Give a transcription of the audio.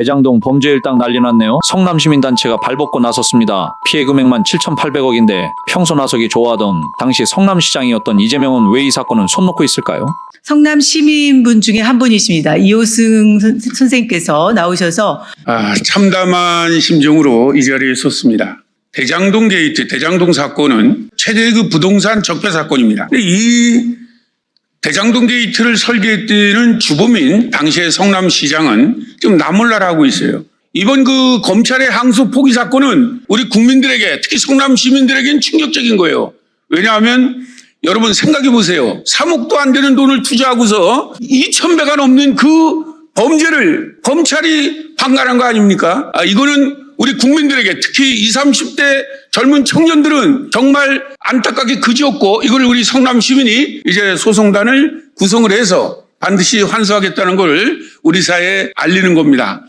대장동 범죄 일당 난리 났네요. 성남시민단체가 발벗고 나섰습니다. 피해 금액만 7,800억인데 평소 나서기 좋아하던 당시 성남시장이었던 이재명은 왜 이 사건은 손 놓고 있을까요? 성남 시민분 중에 한 분이십니다. 이호승 선- 선생님께서 나오셔서 아, 참담한 심정으로 이 자리에 섰습니다. 대장동 게이트, 대장동 사건은 최대의 부동산 적폐 사건입니다. 근데 이 대장동 게이트를 설계했다는 주범인 당시의 성남시장은 지금 나몰라라고 있어요. 이번 그 검찰의 항소 포기 사건은 우리 국민들에게 특히 성남 시민들에게는 충격적인 거예요. 왜냐하면 여러분 생각해 보세요. 3억도 안 되는 돈을 투자하고서 2,000배가 넘는 그 범죄를 검찰이 방관한 거 아닙니까? 아, 이거는 우리 국민들에게 특히 20, 30대 젊은 청년들은 정말 안타깝게 그지없고 이걸 우리 성남 시민이 이제 소송단을 구성을 해서 반드시 환수하겠다는 걸 우리 사회에 알리는 겁니다.